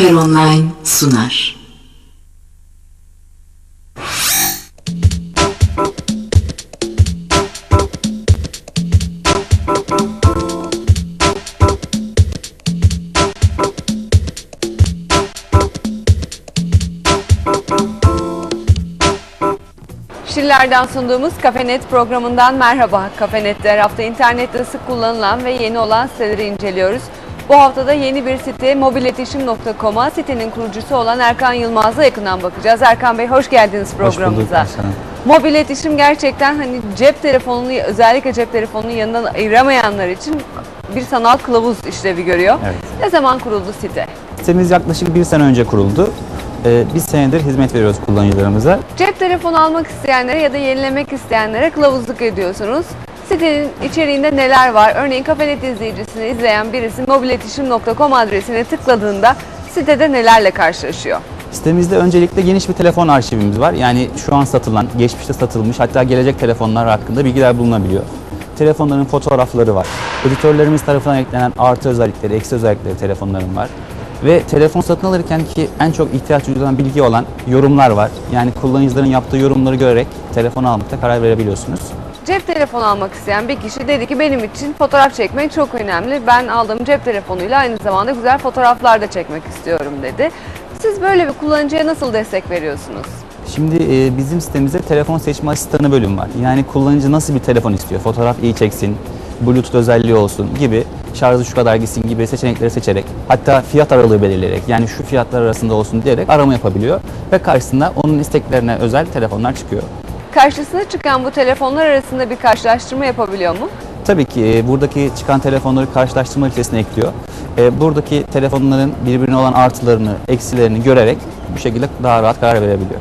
Süper Online sunar. Şiller'den sunduğumuz Kafenet programından merhaba. Kafenet'te hafta internette sık kullanılan ve yeni olan siteleri inceliyoruz. Bu haftada yeni bir site mobiletişim.com'a sitenin kurucusu olan Erkan Yılmaz'la yakından bakacağız. Erkan Bey hoş geldiniz Hoş programımıza. bulduk Hasan. Mobil iletişim gerçekten hani cep telefonunu özellikle cep telefonunu yanından ayıramayanlar için bir sanal kılavuz işlevi görüyor. Evet. Ne zaman kuruldu site? Sitemiz yaklaşık bir sene önce kuruldu. Ee, bir senedir hizmet veriyoruz kullanıcılarımıza. Cep telefonu almak isteyenlere ya da yenilemek isteyenlere kılavuzluk ediyorsunuz. Sitenin içeriğinde neler var? Örneğin Kafenet izleyicisini izleyen birisi mobiletişim.com adresine tıkladığında sitede nelerle karşılaşıyor? Sitemizde öncelikle geniş bir telefon arşivimiz var. Yani şu an satılan, geçmişte satılmış hatta gelecek telefonlar hakkında bilgiler bulunabiliyor. Telefonların fotoğrafları var. Editörlerimiz tarafından eklenen artı özellikleri, eksi özellikleri telefonların var. Ve telefon satın alırken ki en çok ihtiyaç duyulan bilgi olan yorumlar var. Yani kullanıcıların yaptığı yorumları görerek telefon almakta karar verebiliyorsunuz. Cep telefonu almak isteyen bir kişi dedi ki benim için fotoğraf çekmek çok önemli. Ben aldığım cep telefonuyla aynı zamanda güzel fotoğraflar da çekmek istiyorum dedi. Siz böyle bir kullanıcıya nasıl destek veriyorsunuz? Şimdi e, bizim sitemizde telefon seçme asistanı bölüm var. Yani kullanıcı nasıl bir telefon istiyor? Fotoğraf iyi çeksin, Bluetooth özelliği olsun gibi, şarjı şu kadar gitsin gibi seçenekleri seçerek, hatta fiyat aralığı belirleyerek, yani şu fiyatlar arasında olsun diyerek arama yapabiliyor ve karşısında onun isteklerine özel telefonlar çıkıyor. Karşısına çıkan bu telefonlar arasında bir karşılaştırma yapabiliyor mu? Tabii ki e, buradaki çıkan telefonları karşılaştırma listesine ekliyor. E, buradaki telefonların birbirine olan artılarını, eksilerini görerek bu şekilde daha rahat karar verebiliyor.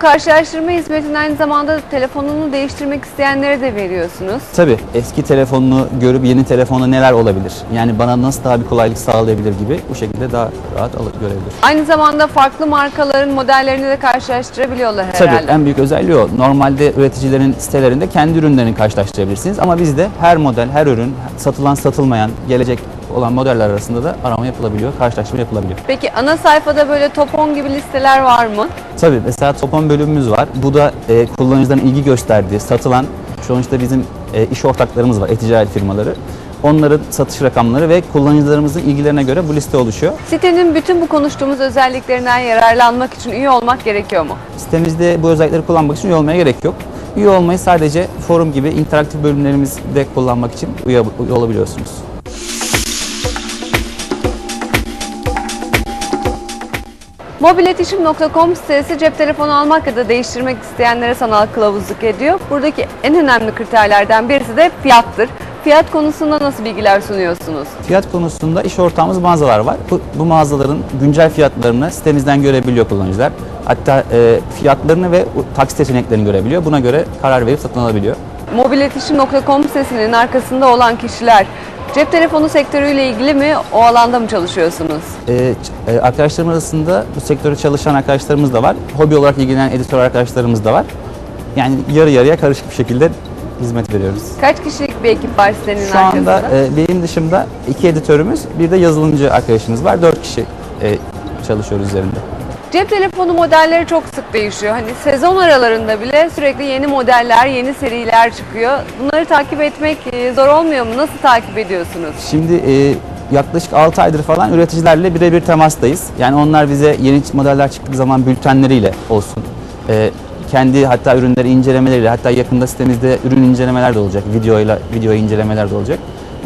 Karşılaştırma hizmetini aynı zamanda telefonunu değiştirmek isteyenlere de veriyorsunuz. Tabii eski telefonunu görüp yeni telefonda neler olabilir? Yani bana nasıl daha bir kolaylık sağlayabilir gibi bu şekilde daha rahat alıp görebilir. Aynı zamanda farklı markaların modellerini de karşılaştırabiliyorlar herhalde. Tabii en büyük özelliği o. Normalde üreticilerin sitelerinde kendi ürünlerini karşılaştırabilirsiniz ama bizde her model, her ürün, satılan satılmayan, gelecek olan modeller arasında da arama yapılabiliyor, karşılaştırma yapılabiliyor. Peki ana sayfada böyle top 10 gibi listeler var mı? Tabii mesela topon bölümümüz var. Bu da e, kullanıcıların ilgi gösterdiği, satılan, sonuçta bizim e, iş ortaklarımız var, e-ticaret firmaları. Onların satış rakamları ve kullanıcılarımızın ilgilerine göre bu liste oluşuyor. Sitenin bütün bu konuştuğumuz özelliklerinden yararlanmak için üye olmak gerekiyor mu? Sitemizde bu özellikleri kullanmak için üye olmaya gerek yok. Üye olmayı sadece forum gibi interaktif bölümlerimizde kullanmak için üye olabiliyorsunuz. Mobiletişim.com sitesi cep telefonu almak ya da değiştirmek isteyenlere sanal kılavuzluk ediyor. Buradaki en önemli kriterlerden birisi de fiyattır. Fiyat konusunda nasıl bilgiler sunuyorsunuz? Fiyat konusunda iş ortağımız mağazalar var. Bu, bu mağazaların güncel fiyatlarını sitemizden görebiliyor kullanıcılar. Hatta e, fiyatlarını ve taksit seçeneklerini görebiliyor. Buna göre karar verip satın alabiliyor. Mobiletişim.com sitesinin arkasında olan kişiler cep telefonu sektörüyle ilgili mi, o alanda mı çalışıyorsunuz? E, ç- e, arkadaşlarım arasında bu sektörde çalışan arkadaşlarımız da var. Hobi olarak ilgilenen editör arkadaşlarımız da var. Yani yarı yarıya karışık bir şekilde hizmet veriyoruz. Kaç kişilik bir ekip var sitenin Şu arkasında? anda e, benim dışımda iki editörümüz, bir de yazılımcı arkadaşımız var. Dört kişi e, çalışıyoruz üzerinde. Cep telefonu modelleri çok sık değişiyor. Hani sezon aralarında bile sürekli yeni modeller, yeni seriler çıkıyor. Bunları takip etmek e, zor olmuyor mu? Nasıl takip ediyorsunuz? Şimdi e, yaklaşık 6 aydır falan üreticilerle birebir temastayız. Yani onlar bize yeni modeller çıktığı zaman bültenleriyle olsun. e, kendi hatta ürünleri incelemeleriyle hatta yakında sitemizde ürün incelemeler de olacak. Videoyla video incelemeler de olacak.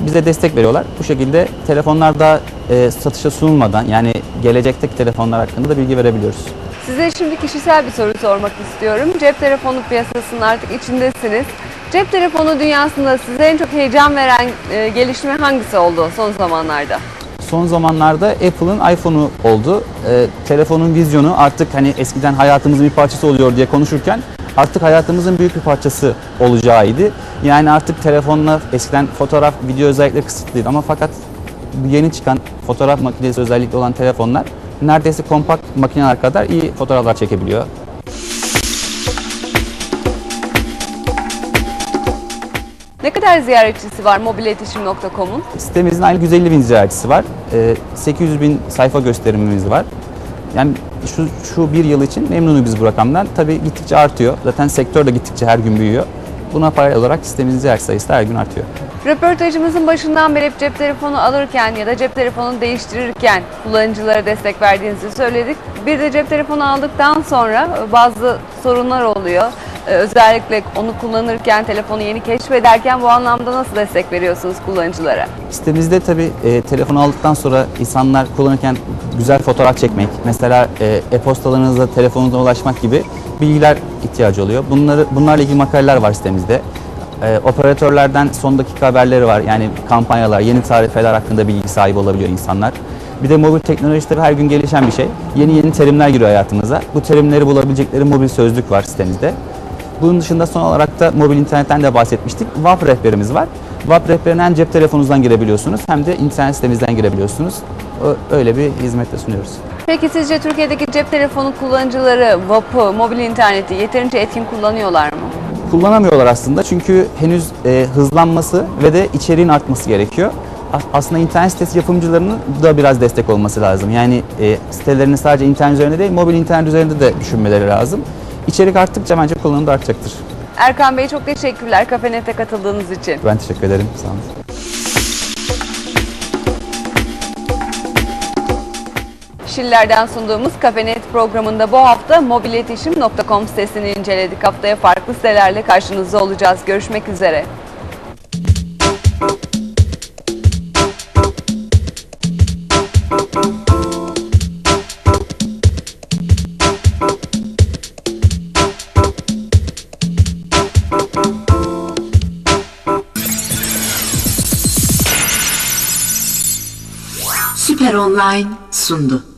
Bize destek veriyorlar. Bu şekilde telefonlar da e, satışa sunulmadan yani gelecekteki telefonlar hakkında da bilgi verebiliyoruz. Size şimdi kişisel bir soru sormak istiyorum. Cep telefonu piyasasının artık içindesiniz. Cep telefonu dünyasında size en çok heyecan veren e, gelişme hangisi oldu son zamanlarda? Son zamanlarda Apple'ın iPhone'u oldu. Ee, telefonun vizyonu artık hani eskiden hayatımızın bir parçası oluyor diye konuşurken artık hayatımızın büyük bir parçası olacağıydı. Yani artık telefonla eskiden fotoğraf, video özellikleri kısıtlıydı ama fakat yeni çıkan fotoğraf makinesi özellikle olan telefonlar neredeyse kompakt makineler kadar iyi fotoğraflar çekebiliyor. Ne kadar ziyaretçisi var mobiletişim.com'un? Sitemizin aylık 150 bin ziyaretçisi var. Ee, 800 bin sayfa gösterimimiz var. Yani şu, şu bir yıl için memnunuz biz bu rakamdan. Tabii gittikçe artıyor. Zaten sektör de gittikçe her gün büyüyor. Buna paralel olarak sitemizin ziyaret sayısı da her gün artıyor. Röportajımızın başından beri hep cep telefonu alırken ya da cep telefonu değiştirirken kullanıcılara destek verdiğinizi söyledik. Bir de cep telefonu aldıktan sonra bazı sorunlar oluyor. Ee, Özellikle onu kullanırken, telefonu yeni keşfederken bu anlamda nasıl destek veriyorsunuz kullanıcılara? Sitemizde tabii e, telefonu aldıktan sonra insanlar kullanırken güzel fotoğraf çekmek, mesela e, e-postalarınızla telefonunuza ulaşmak gibi bilgiler ihtiyacı oluyor. Bunları bunlarla ilgili makaleler var sitemizde. E, operatörlerden son dakika haberleri var. Yani kampanyalar, yeni tarifeler hakkında bilgi sahibi olabiliyor insanlar. Bir de mobil teknoloji tabii her gün gelişen bir şey. Yeni yeni terimler giriyor hayatımıza. Bu terimleri bulabilecekleri mobil sözlük var sitemizde. Bunun dışında son olarak da mobil internetten de bahsetmiştik. WAP rehberimiz var. WAP rehberine hem cep telefonunuzdan girebiliyorsunuz hem de internet sitemizden girebiliyorsunuz. Öyle bir hizmetle sunuyoruz. Peki sizce Türkiye'deki cep telefonu kullanıcıları VAP'ı, mobil interneti yeterince etkin kullanıyorlar mı? Kullanamıyorlar aslında çünkü henüz e, hızlanması ve de içeriğin artması gerekiyor. Aslında internet sitesi yapımcılarının da biraz destek olması lazım. Yani e, sitelerini sadece internet üzerinde değil, mobil internet üzerinde de düşünmeleri lazım. İçerik arttıkça bence kullanım da artacaktır. Erkan Bey çok teşekkürler Kafenet'e katıldığınız için. Ben teşekkür ederim. Sağ olun. Şiller'den sunduğumuz Kafenet programında bu hafta mobiletişim.com sitesini inceledik. Haftaya farklı sitelerle karşınızda olacağız. Görüşmek üzere. Online sundu.